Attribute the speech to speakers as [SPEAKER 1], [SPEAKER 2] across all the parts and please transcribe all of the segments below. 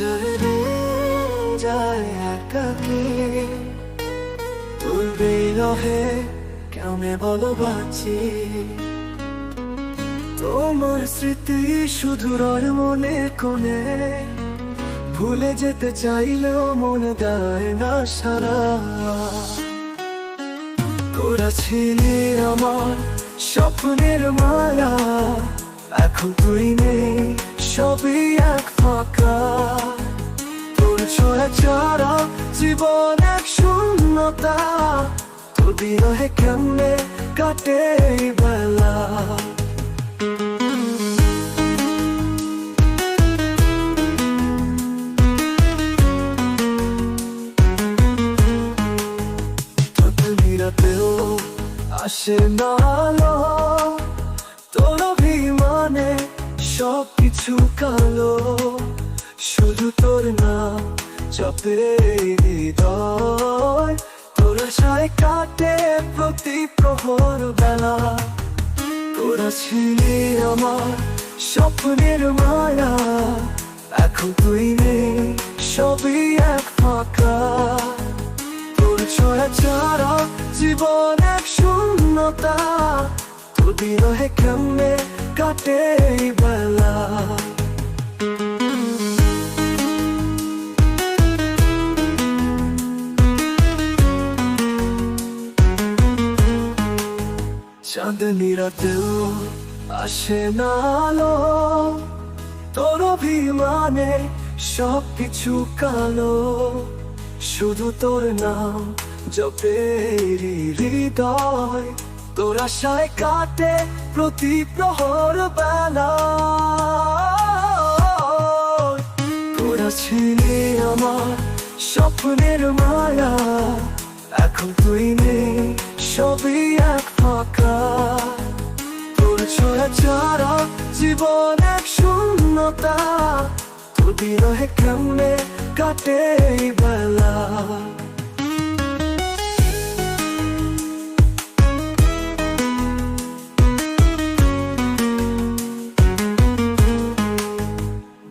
[SPEAKER 1] জলে যায় একাকে তোর বিরহে কেমনে বলো বাঁচি? তোমার স্মৃতি রয় মনে কোণে, ভুলে যেতে চাইলেও মনে দেয় না সারা। তোরা ছিলি আমার স্বপ্নের মালা, এখন তুই নেই, সবই এক ফাঁকা তোর ছোঁয়া ছাড়া জীবন এক শূন্যতা তোর বিরহে কেমনে কাটে বেলা আসে না আলো তোর অভিমানে সব কিছু কালো শুধু তোর নাম এই হৃদয়। তোর আশায় কাটে প্রতি প্রহর বেলা। তোরা ছিলি আমার স্বপ্নের মায়া। এখন তুই নেই, সবই এক ফাঁকা। তোর ছোঁয়া ছাড়া জীবন এক শূন্যতা বিরহে কেমনে কাটে চাঁদনি রাতেও আসে না আলো। তোর অভিমানে সব কিছু কালো। শুধু তোর নাম জপে হৃদয়। তোর আশায় কাটে প্রতি প্রহর বেলা। তোরা ছিলি আমার স্বপ্নের মায়া। এখন তুই নেই সবই ফাঁকা। তোর ছোঁয়া ছাড়া জীবন এক শূন্যতা। তোর বিরহে কেমনে কাটে বেলা।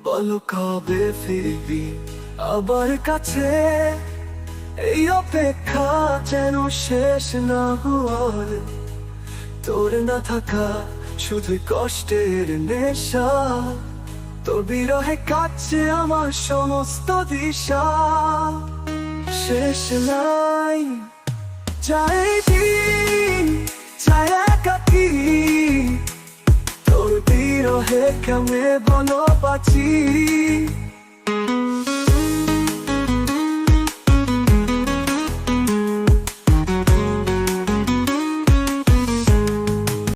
[SPEAKER 1] বলো কবে ফিরবি আবার কাছে? এই অপেক্ষা যেন শেষ না হওয়ার তোর না থাকা শুধুই কষ্টের নেশা। তোর বিরহে কাছে আমার সমস্ত দিশা। শেষ নাই চাই দিন চাই একাকি। তোর বিরহে কেমনে বলো বাঁচি